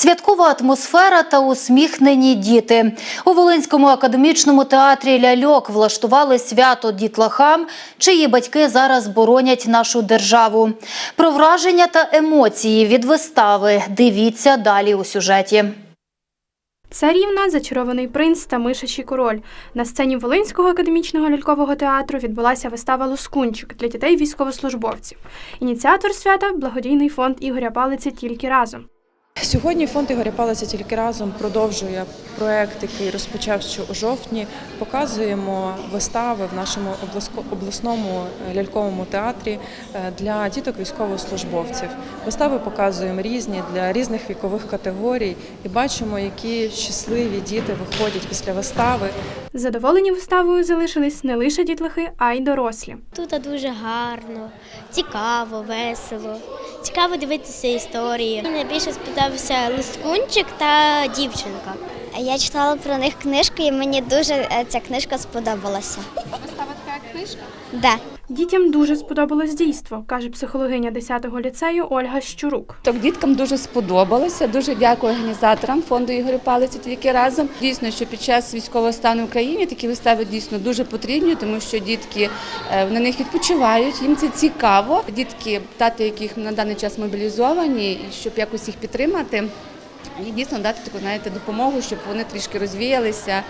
Святкова атмосфера та усміхнені діти. У Волинському академічному театрі ляльок влаштували свято дітлахам, чиї батьки зараз боронять нашу державу. Про враження та емоції від вистави дивіться далі у сюжеті. Царівна, зачарований принц та мишачий король. На сцені Волинського академічного лялькового театру відбулася вистава Лоскунчик для дітей військовослужбовців. Ініціатор свята благодійний фонд Ігоря Палиці тільки разом. Сьогодні фонд Ігоря Палиця тільки разом продовжує проект, який розпочав ще у жовтні. Показуємо вистави в нашому обласному е, ляльковому театрі е, для діток військовослужбовців. Вистави показуємо різні для різних вікових категорій і бачимо, які щасливі діти виходять після вистави. Задоволені виставою залишились не лише дітлахи, а й дорослі. Тут дуже гарно, цікаво, весело. Цікаво дивитися історії. Найбільше сподобався лискунчик та дівчинка. Я читала про них книжку, і мені дуже е, ця книжка сподобалася. Така книжка. Да. Дітям дуже сподобалось дійство, каже психологиня 10-го ліцею Ольга Щурук. Так діткам дуже сподобалося. Дуже дякую організаторам фонду Ігоря Палиці тільки разом. Дійсно, що під час військового стану в Україні такі вистави дійсно дуже потрібні, тому що дітки е, на них відпочивають. Їм це цікаво. Дітки, тати, яких на даний час мобілізовані, і щоб якось їх підтримати. І дійсно дати таку, знаєте, допомогу, щоб вони трішки розвіялися.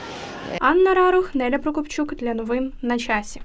Анна Рарух, Неля Прокопчук для новин на часі.